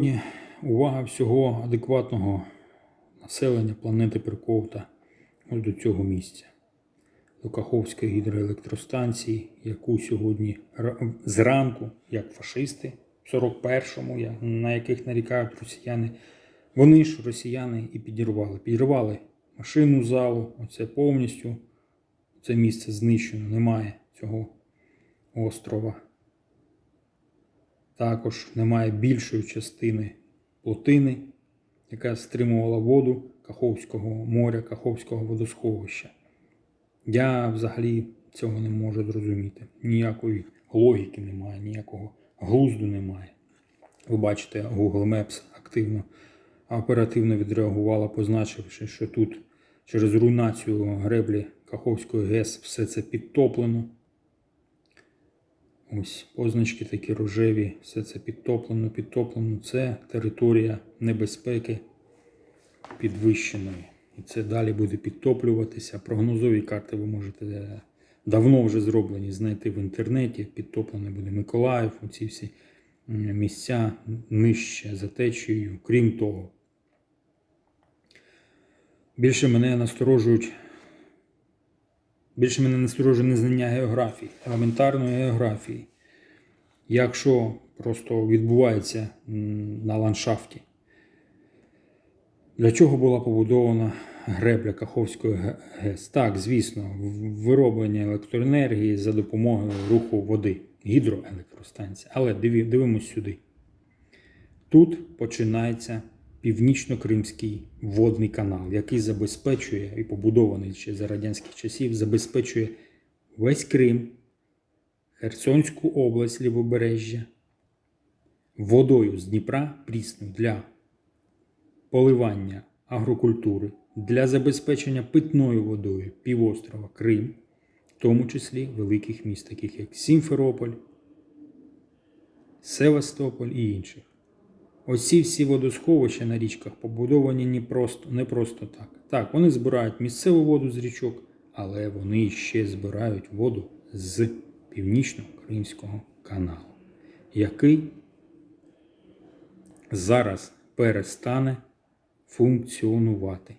Сьогодні увага всього адекватного населення планети приковта ось до цього місця, до Каховської гідроелектростанції, яку сьогодні зранку, як фашисти в 41-му, на яких нарікають росіяни, вони ж росіяни і підірвали. Підірвали машину залу, оце повністю це місце знищено, немає цього острова. Також немає більшої частини плотини, яка стримувала воду Каховського моря, Каховського водосховища. Я взагалі цього не можу зрозуміти. Ніякої логіки немає, ніякого глузду немає. Ви бачите, Google Maps активно, оперативно відреагувала, позначивши, що тут через руйнацію греблі Каховської ГЕС все це підтоплено. Ось позначки такі рожеві, все це підтоплено, підтоплено. Це територія небезпеки підвищеної. І це далі буде підтоплюватися. Прогнозові карти ви можете е, давно вже зроблені знайти в інтернеті. Підтоплений буде Миколаїв, оці всі місця нижче за течією. Крім того, більше мене насторожують Більше мене насторожує незнання географії, елементарної географії. Якщо просто відбувається на ландшафті, для чого була побудована гребля Каховської ГЕС? Так, звісно, вироблення електроенергії за допомогою руху води, гідроелектростанція. Але дивимось сюди. Тут починається Північно-Кримський водний канал, який забезпечує і побудований ще за радянських часів, забезпечує весь Крим, Херсонську область лівобережжя, водою з Дніпра прісною для поливання агрокультури, для забезпечення питною водою півострова Крим, в тому числі великих міст, таких як Сімферополь, Севастополь і інших. Оці всі водосховища на річках побудовані не просто, не просто так. Так, вони збирають місцеву воду з річок, але вони ще збирають воду з північно-кримського каналу, який зараз перестане функціонувати.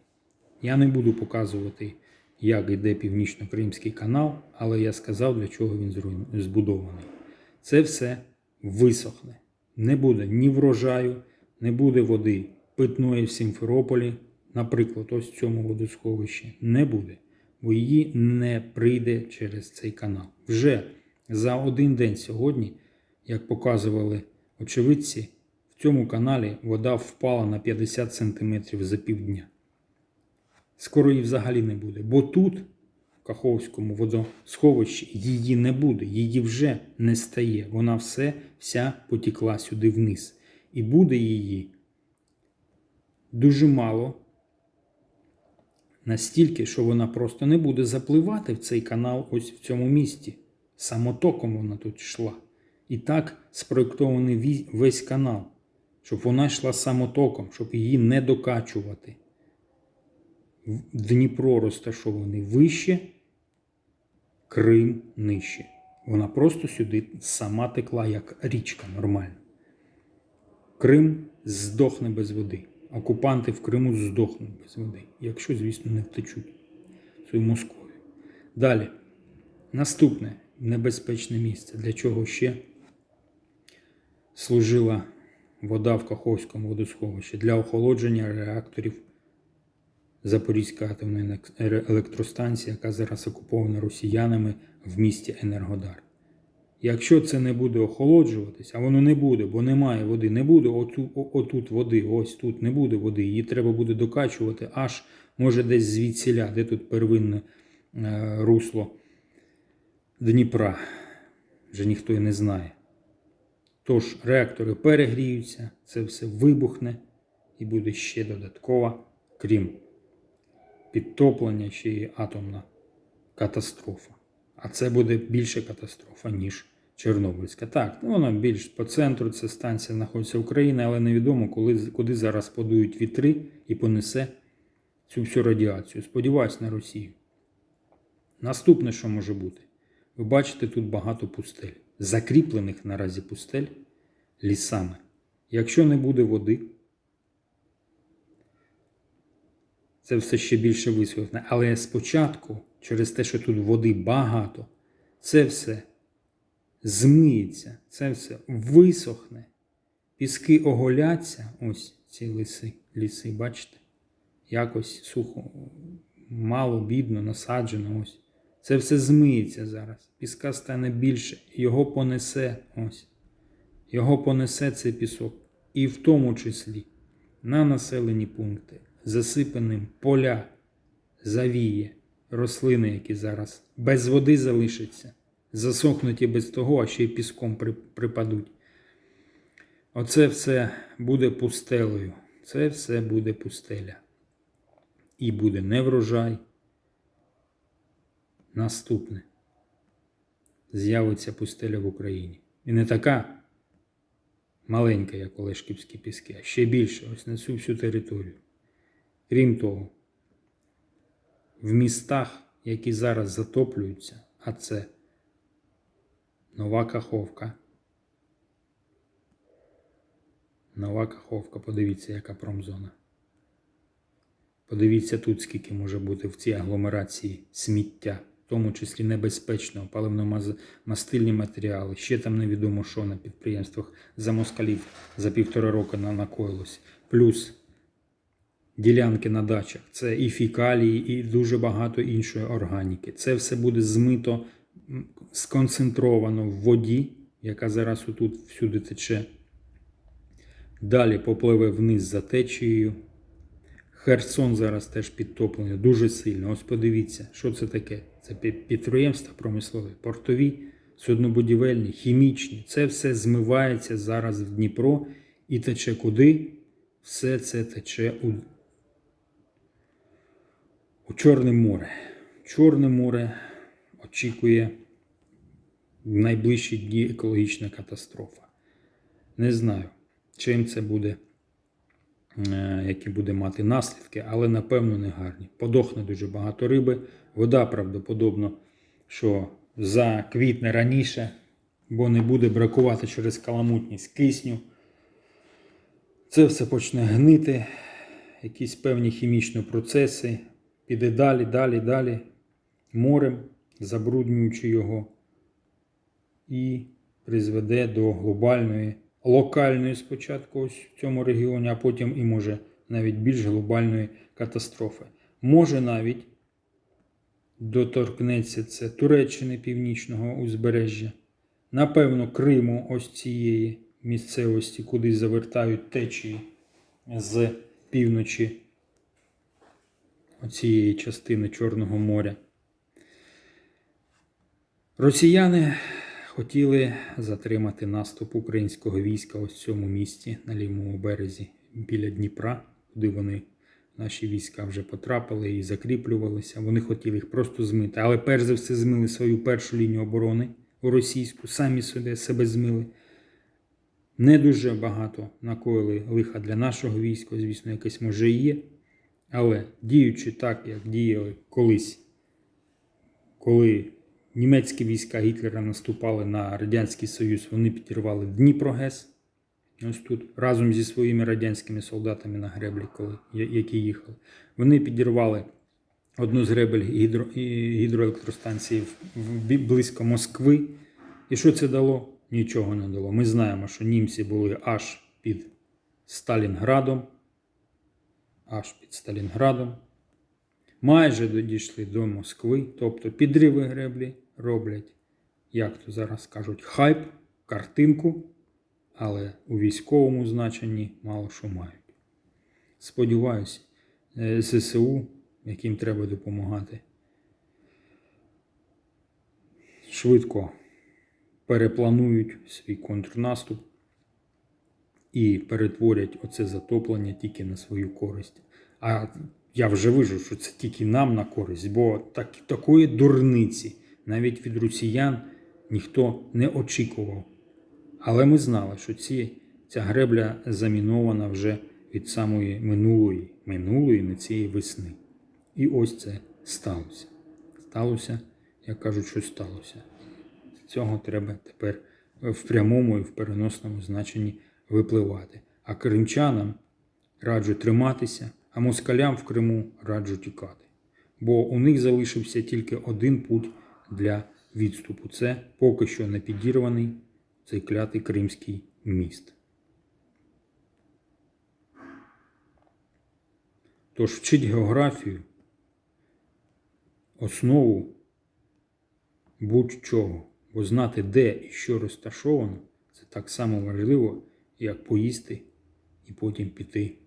Я не буду показувати, як йде північно-кримський канал, але я сказав, для чого він збудований. Це все висохне. Не буде ні врожаю, не буде води питної в Сімферополі, наприклад, ось в цьому водосховищі. Не буде, бо її не прийде через цей канал. Вже за один день сьогодні, як показували очевидці, в цьому каналі вода впала на 50 см за півдня. Скоро її взагалі не буде, бо тут, в Каховському водосховищі, її не буде, її вже не стає. Вона все, вся потікла сюди вниз. І буде її дуже мало, настільки, що вона просто не буде запливати в цей канал ось в цьому місті. Самотоком вона тут йшла. І так спроєктований весь канал, щоб вона йшла самотоком, щоб її не докачувати. Дніпро розташований вище, Крим нижче. Вона просто сюди сама текла як річка нормально. Крим здохне без води. Окупанти в Криму здохнуть без води, якщо, звісно, не втечуть свою Московію. Далі. Наступне небезпечне місце, для чого ще служила вода в Каховському водосховищі для охолодження реакторів Запорізька атомна елек- електростанція, яка зараз окупована росіянами в місті Енергодар. Якщо це не буде охолоджуватись, а воно не буде, бо немає води, не буде оту, отут води, ось тут не буде води, її треба буде докачувати аж може десь звідсіля, де тут первинне е, русло Дніпра. Вже ніхто і не знає. Тож реактори перегріються, це все вибухне і буде ще додаткова, крім підтоплення, ще й атомна катастрофа. А це буде більше катастрофа, ніж Чорнобильська. Так, ну, вона більш по центру, це станція знаходиться України, але невідомо, коли, куди зараз подують вітри і понесе цю всю радіацію. Сподіваюсь на Росію. Наступне, що може бути, ви бачите тут багато пустель, закріплених наразі пустель лісами. Якщо не буде води, це все ще більше висохне. Але спочатку, через те, що тут води багато, це все змиється, це все висохне. Піски оголяться, ось ці ліси, ліси, бачите? Якось сухо, мало, бідно, насаджено. Ось. Це все змиється зараз. Піска стане більше, його понесе ось. Його понесе цей пісок. І в тому числі на населені пункти, засипаним поля, завіє, рослини, які зараз без води залишаться, засохнуть і без того, а ще й піском припадуть. Оце все буде пустелею. Це все буде пустеля. І буде не врожай. Наступне. З'явиться пустеля в Україні. І не така маленька, як Олешківські піски, а ще більше, ось на цю всю територію. Крім того, в містах, які зараз затоплюються, а це Нова Каховка. Нова Каховка, подивіться, яка промзона. Подивіться тут, скільки може бути в цій агломерації сміття, в тому числі небезпечного, паливно-мастильні матеріали. Ще там невідомо, що на підприємствах за москалів за півтора року на- накоїлось. Плюс ділянки на дачах. Це і фікалії, і дуже багато іншої органіки. Це все буде змито, сконцентровано в воді, яка зараз отут всюди тече. Далі попливе вниз за течією. Херсон зараз теж підтоплений дуже сильно. Ось подивіться, що це таке. Це підприємства промислові, портові, суднобудівельні, хімічні. Це все змивається зараз в Дніпро і тече куди? Все це тече у, у Чорне море. Чорне море очікує в найближчі дні екологічна катастрофа. Не знаю, чим це буде які буде мати наслідки, але напевно не гарні. Подохне дуже багато риби. Вода правдоподобно, що заквітне раніше, бо не буде бракувати через каламутність кисню. Це все почне гнити, якісь певні хімічні процеси, піде далі, далі, далі морем, забруднюючи його, і призведе до глобальної локальної спочатку ось в цьому регіоні, а потім і може навіть більш глобальної катастрофи. Може навіть доторкнеться це Туреччини північного узбережжя, напевно, Криму, ось цієї місцевості, куди завертають течії з півночі оцієї частини Чорного моря. Росіяни хотіли затримати наступ українського війська ось в цьому місті на лівому березі біля Дніпра, куди вони, наші війська, вже потрапили і закріплювалися. Вони хотіли їх просто змити. Але перш за все змили свою першу лінію оборони у російську, самі себе, себе змили. Не дуже багато накоїли лиха для нашого війська, звісно, якесь може є. Але діючи так, як діяли колись, коли німецькі війська Гітлера наступали на Радянський Союз, вони підірвали Дніпрогес. Ось тут разом зі своїми радянськими солдатами на греблі, коли, які їхали. Вони підірвали одну з гребель гідро, гідроелектростанції в- близько Москви. І що це дало? Нічого не дало. Ми знаємо, що німці були аж під Сталінградом. Аж під Сталінградом. Майже дійшли до Москви, тобто підриви греблі роблять, як то зараз кажуть, хайп, картинку, але у військовому значенні мало що мають. Сподіваюся, е, ЗСУ, яким треба допомагати, швидко перепланують свій контрнаступ і перетворять оце затоплення тільки на свою користь. А я вже вижу, що це тільки нам на користь, бо так, такої дурниці навіть від росіян ніхто не очікував. Але ми знали, що ці, ця гребля замінована вже від самої минулої, минулої, не цієї весни. І ось це сталося. Сталося, як кажуть, що сталося. Цього треба тепер в прямому і в переносному значенні випливати. А кримчанам раджу триматися, а москалям в Криму раджу тікати. Бо у них залишився тільки один путь для відступу. Це поки що не підірваний цей клятий Кримський міст. Тож вчить географію, основу будь-чого, бо знати, де і що розташовано, це так само важливо, як поїсти і потім піти